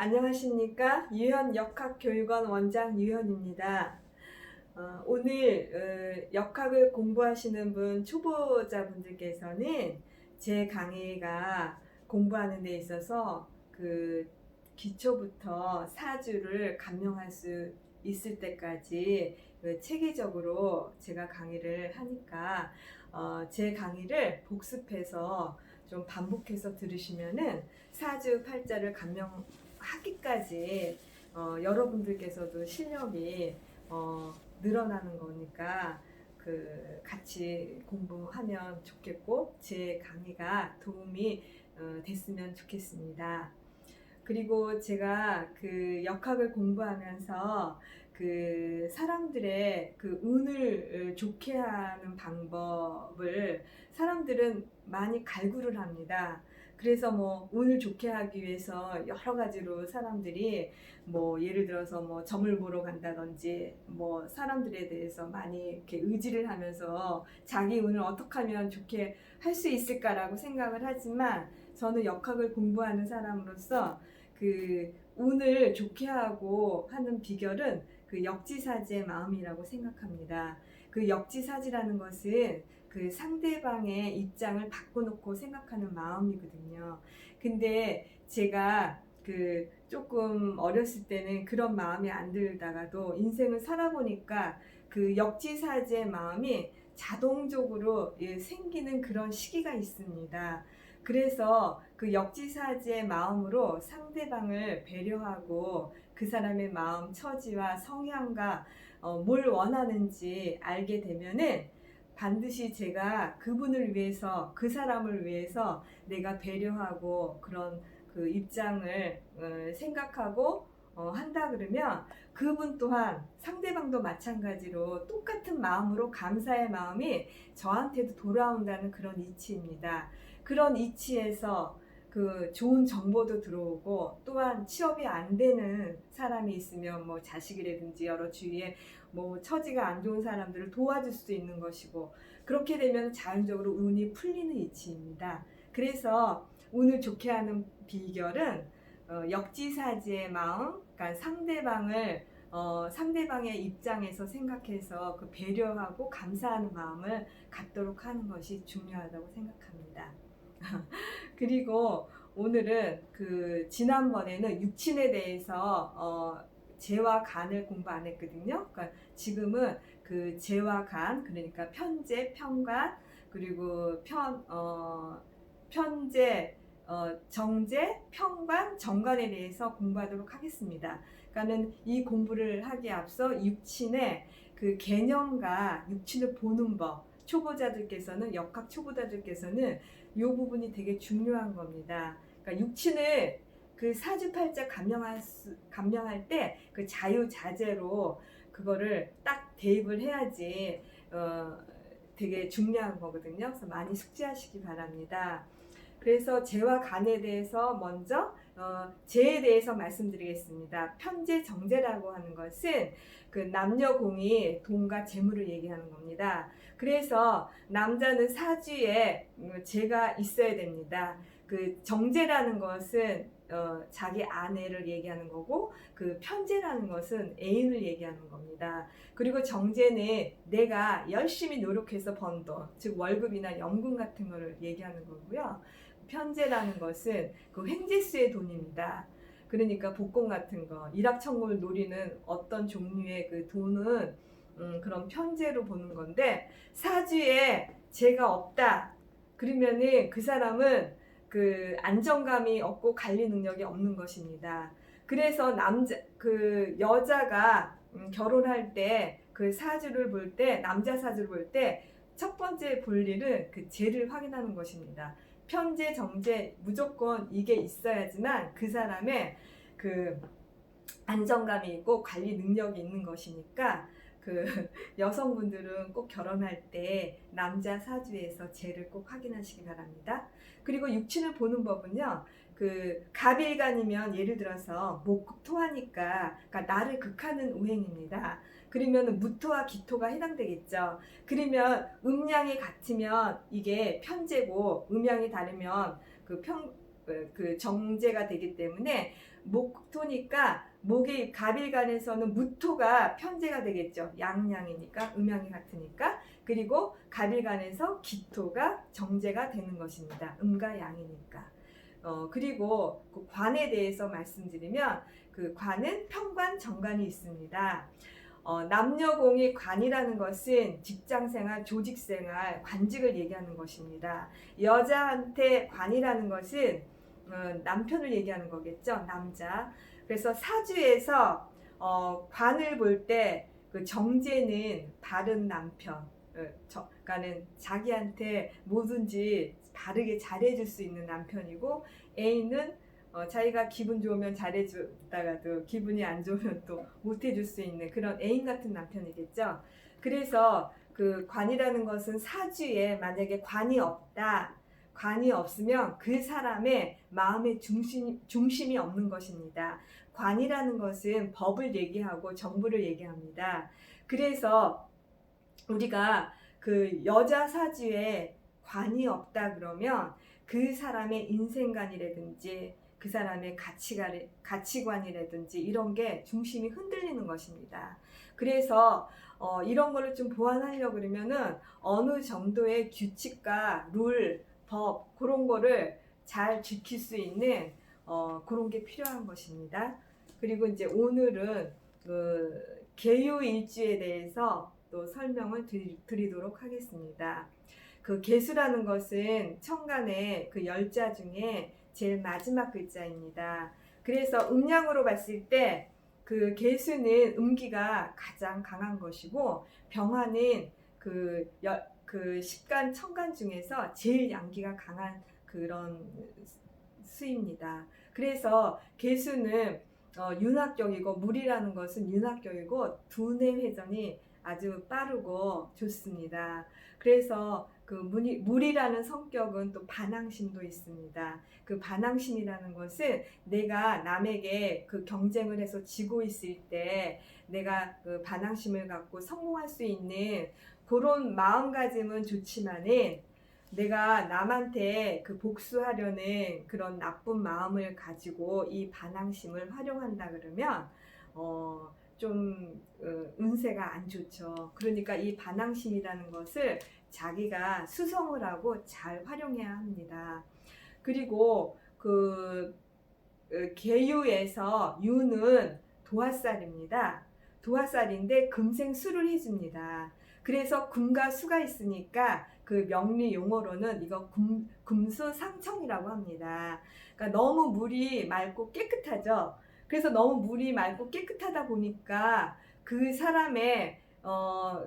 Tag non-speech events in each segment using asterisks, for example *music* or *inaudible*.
안녕하십니까 유현 역학교육원 원장 유현입니다. 어, 오늘 어, 역학을 공부하시는 분 초보자분들께서는 제 강의가 공부하는 데 있어서 그 기초부터 사주를 감명할 수 있을 때까지 그 체계적으로 제가 강의를 하니까 어, 제 강의를 복습해서 좀 반복해서 들으시면은 사주 팔자를 감명 하기까지 어, 여러분들께서도 실력이 어, 늘어나는 거니까 그 같이 공부하면 좋겠고 제 강의가 도움이 어, 됐으면 좋겠습니다. 그리고 제가 그 역학을 공부하면서 그 사람들의 그 운을 좋게 하는 방법을 사람들은 많이 갈구를 합니다. 그래서 뭐 운을 좋게 하기 위해서 여러 가지로 사람들이 뭐 예를 들어서 뭐 점을 보러 간다든지 뭐 사람들에 대해서 많이 이렇게 의지를 하면서 자기 운을 어떻게 하면 좋게 할 수 있을까라고 생각을 하지만 저는 역학을 공부하는 사람으로서 그 운을 좋게 하고 하는 비결은 그 역지사지의 마음이라고 생각합니다. 그 역지사지라는 것은 그 상대방의 입장을 바꿔놓고 생각하는 마음이거든요. 근데 제가 그 조금 어렸을 때는 그런 마음이 안 들다가도 인생을 살아보니까 그 역지사지의 마음이 자동적으로 예, 생기는 그런 시기가 있습니다. 그래서 그 역지사지의 마음으로 상대방을 배려하고 그 사람의 마음, 처지와 성향과 어, 뭘 원하는지 알게 되면은 반드시 제가 그분을 위해서 그 사람을 위해서 내가 배려하고 그런 그 입장을 어, 생각하고 어, 한다 그러면 그분 또한 상대방도 마찬가지로 똑같은 마음으로 감사의 마음이 저한테도 돌아온다는 그런 이치입니다. 그런 이치에서 그 좋은 정보도 들어오고 또한 취업이 안 되는 사람이 있으면 뭐 자식이라든지 여러 주위에 뭐 처지가 안 좋은 사람들을 도와줄 수도 있는 것이고 그렇게 되면 자연적으로 운이 풀리는 이치입니다. 그래서 운을 좋게 하는 비결은 어, 역지사지의 마음, 그러니까 상대방을 어, 상대방의 입장에서 생각해서 그 배려하고 감사하는 마음을 갖도록 하는 것이 중요하다고 생각합니다. *laughs* 그리고 오늘은 그 지난번에는 육친에 대해서 어, 재와 간을 공부 안 했거든요. 그러니까 지금은 그 재와 간, 그러니까 편재, 편간, 그리고 편, 어, 편재, 어, 정제, 평관, 정관에 대해서 공부하도록 하겠습니다. 그러니까는 이 공부를 하기에 앞서 육친의 그 개념과 육친을 보는 법, 초보자들께서는 역학 초보자들께서는 이 부분이 되게 중요한 겁니다. 그러니까 육친을 그 사주팔자 감명할 수, 감명할 때 그 자유자재로 그거를 딱 대입을 해야지 어, 되게 중요한 거거든요. 그래서 많이 숙지하시기 바랍니다. 그래서 재와 간에 대해서 먼저 어, 재에 대해서 말씀드리겠습니다. 편재 정제라고 하는 것은 그 남녀 공이 돈과 재물을 얘기하는 겁니다. 그래서 남자는 사주에 재가 있어야 됩니다. 그 정제라는 것은 어, 자기 아내를 얘기하는 거고 그 편제라는 것은 애인을 얘기하는 겁니다. 그리고 정제는 내가 열심히 노력해서 번 돈, 즉 월급이나 연금 같은 거를 얘기하는 거고요. 편제라는 것은 그 횡재수의 돈입니다. 그러니까 복권 같은 거, 일확천금을 노리는 어떤 종류의 그 돈은 음, 그런 편제로 보는 건데 사주에 재가 없다. 그러면은 그 사람은 그 안정감이 없고 관리 능력이 없는 것입니다. 그래서 남자 그 여자가 음, 결혼할 때 그 사주를 볼 때 남자 사주를 볼 때 첫 번째 볼 일은 그 재를 확인하는 것입니다. 편재 정재 무조건 이게 있어야지만 그 사람의 그 안정감이 있고 관리 능력이 있는 것이니까 그 *laughs* 여성분들은 꼭 결혼할 때 남자 사주에서 재를 꼭 확인하시기 바랍니다. 그리고 육친을 보는 법은요. 그 갑일간이면 예를 들어서 목토하니까 그러니까 나를 극하는 우행입니다. 그러면 무토와 기토가 해당되겠죠. 그러면 음양이 같으면 이게 편제고 음양이 다르면 그 평, 그- 그 정제가 되기 때문에 목토니까 목이 갑일간에서는 무토가 편제가 되겠죠. 양양이니까 음양이 같으니까 그리고 갑일간에서 기토가 정제가 되는 것입니다. 음과 양이니까. 어 그리고 그 관에 대해서 말씀드리면 그 관은 평관 정관이 있습니다. 어, 남녀공의 관이라는 것은 직장생활, 조직생활, 관직을 얘기하는 것입니다. 여자한테 관이라는 것은 어, 남편을 얘기하는 거겠죠. 남자. 그래서 사주에서 어, 관을 볼 때 그 정제는 바른 남편. 어, 저, 그러니까는 자기한테 뭐든지 바르게 잘해줄 수 있는 남편이고 A는 어, 자기가 기분 좋으면 잘해주다가도 기분이 안 좋으면 또 못해줄 수 있는 그런 애인 같은 남편이겠죠. 그래서 그 관이라는 것은 사주에 만약에 관이 없다. 관이 없으면 그 사람의 마음의 중심, 중심이 없는 것입니다. 관이라는 것은 법을 얘기하고 정부를 얘기합니다. 그래서 우리가 그 여자 사주에 관이 없다 그러면 그 사람의 인생관이라든지 그 사람의 가치관, 가치관이라든지 이런 게 중심이 흔들리는 것입니다. 그래서 어, 이런 거를 좀 보완하려고 그러면은 어느 정도의 규칙과 룰, 법 그런 거를 잘 지킬 수 있는 어, 그런 게 필요한 것입니다. 그리고 이제 오늘은 그 개요일주에 대해서 또 설명을 드리, 드리 도록 하겠습니다. 그 개수라는 것은 천간의 그 열자 중에 제일 마지막 글자입니다. 그래서 음양으로 봤을 때 그 개수는 음기가 가장 강한 것이고 병화는 그, 여, 그 십간 천간 중에서 제일 양기가 강한 그런 수입니다. 그래서 개수는 어, 윤학격이고 물이라는 것은 윤학격이고 두뇌 회전이 아주 빠르고 좋습니다. 그래서 그 물이, 물이라는 성격은 또 반항심도 있습니다. 그 반항심이라는 것은 내가 남에게 그 경쟁을 해서 지고 있을 때 내가 그 반항심을 갖고 성공할 수 있는 그런 마음가짐은 좋지만은 내가 남한테 그 복수하려는 그런 나쁜 마음을 가지고 이 반항심을 활용한다 그러면 어, 좀 어, 운세가 안 좋죠. 그러니까 이 반항심이라는 것을 자기가 수성을 하고 잘 활용해야 합니다. 그리고 그 어, 개유에서 유는 도화살입니다. 도화살인데 금생 수를 해줍니다. 그래서 금과 수가 있으니까 그 명리 용어로는 이거 금, 금수 상청이라고 합니다. 그러니까 너무 물이 맑고 깨끗하죠. 그래서 너무 물이 맑고 깨끗하다 보니까 그 사람의 어,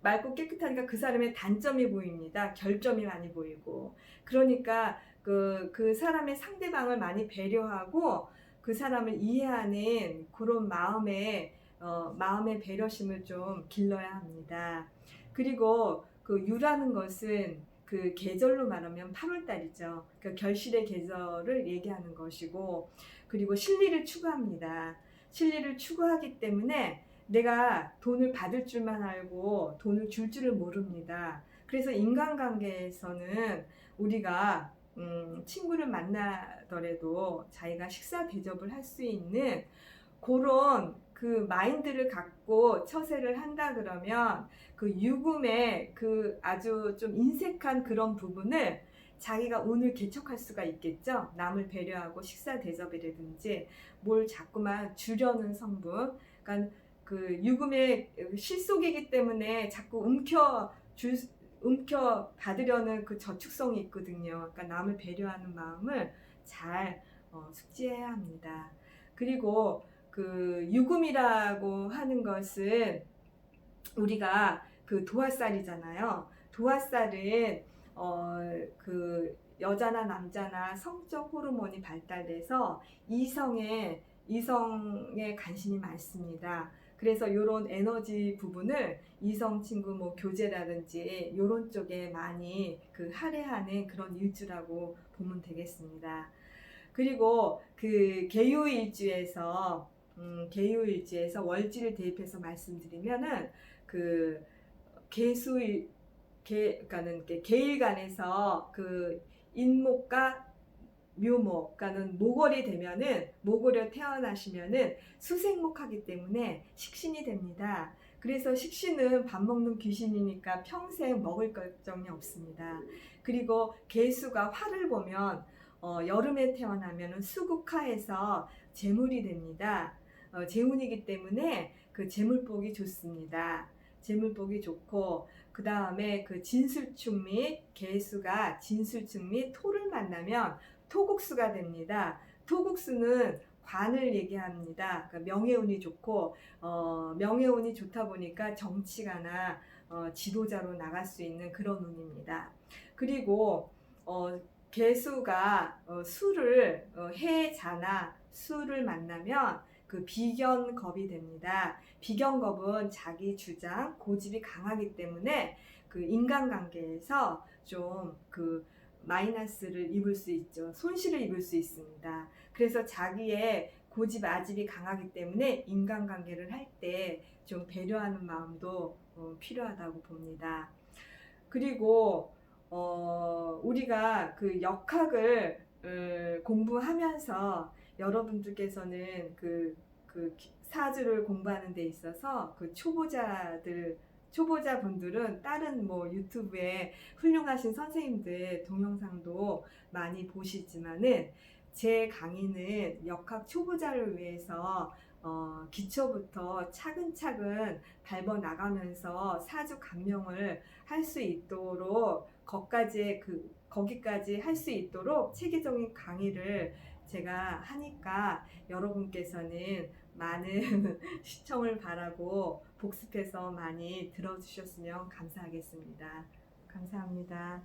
맑고 깨끗하니까 그 사람의 단점이 보입니다. 결점이 많이 보이고. 그러니까 그, 그 사람의 상대방을 많이 배려하고 그 사람을 이해하는 그런 마음의, 어, 마음의 배려심을 좀 길러야 합니다. 그리고 그 유라는 것은 그 계절로 말하면 8월달이죠. 그 결실의 계절을 얘기하는 것이고, 그리고 실리를 추구합니다. 실리를 추구하기 때문에 내가 돈을 받을 줄만 알고 돈을 줄 줄을 모릅니다. 그래서 인간관계에서는 우리가 음, 친구를 만나더라도 자기가 식사 대접을 할 수 있는 그런 그 마인드를 갖고 처세를 한다 그러면 그 유금의 그 아주 좀 인색한 그런 부분을 자기가 운을 개척할 수가 있겠죠. 남을 배려하고 식사 대접이라든지 뭘 자꾸만 주려는 성분. 그러니까 그 유금의 실속이기 때문에 자꾸 움켜 줄 움켜 받으려는 그 저축성이 있거든요. 그러니까 남을 배려하는 마음을 잘 어, 숙지해야 합니다. 그리고 그 유금이라고 하는 것은 우리가 그 도화살이잖아요. 도화살은 어, 그 여자나 남자나 성적 호르몬이 발달돼서 이성의 이성에 관심이 많습니다. 그래서 이런 에너지 부분을 이성 친구 뭐 교제라든지 이런 쪽에 많이 그 할애하는 그런 일주라고 보면 되겠습니다. 그리고 그 개요 일주에서 음, 개요 일주에서 월지를 대입해서 말씀드리면은 그 개수 개 그러니까는 개일간에서 그 인목과 묘목, 그러니까는 모골이 되면은 모골에 태어나시면은 수생목하기 때문에 식신이 됩니다. 그래서 식신은 밥 먹는 귀신이니까 평생 먹을 걱정이 없습니다. 그리고 개수가 화를 보면 어, 여름에 태어나면 수국화해서 재물이 됩니다. 어, 재운이기 때문에 그 재물복이 좋습니다. 재물복이 좋고 그 다음에 그 진술충 및 개수가 진술충 및 토를 만나면 토국수가 됩니다. 토국수는 관을 얘기합니다. 그러니까 명예운이 좋고 어, 명예운이 좋다 보니까 정치가나 어, 지도자로 나갈 수 있는 그런 운입니다. 그리고 어, 개수가 어, 수를 어, 해자나 수를 만나면 그 비견겁이 됩니다. 비견겁은 자기 주장, 고집이 강하기 때문에 그 인간관계에서 좀 그 마이너스를 입을 수 있죠. 손실을 입을 수 있습니다. 그래서 자기의 고집, 아집이 강하기 때문에 인간관계를 할 때 좀 배려하는 마음도 어, 필요하다고 봅니다. 그리고 어, 우리가 그 역학을 어, 공부하면서 여러분들께서는 그, 그 기- 사주를 공부하는 데 있어서 그 초보자들 초보자 분들은 다른 뭐 유튜브에 훌륭하신 선생님들 동영상도 많이 보시지만은 제 강의는 역학 초보자를 위해서 어, 기초부터 차근차근 밟아 나가면서 사주 감명을 할 수 있도록 거기까지 그 거기까지 할 수 있도록 체계적인 강의를 제가 하니까 여러분께서는 많은 *laughs* 시청을 바라고 복습해서 많이 들어주셨으면 감사하겠습니다. 감사합니다.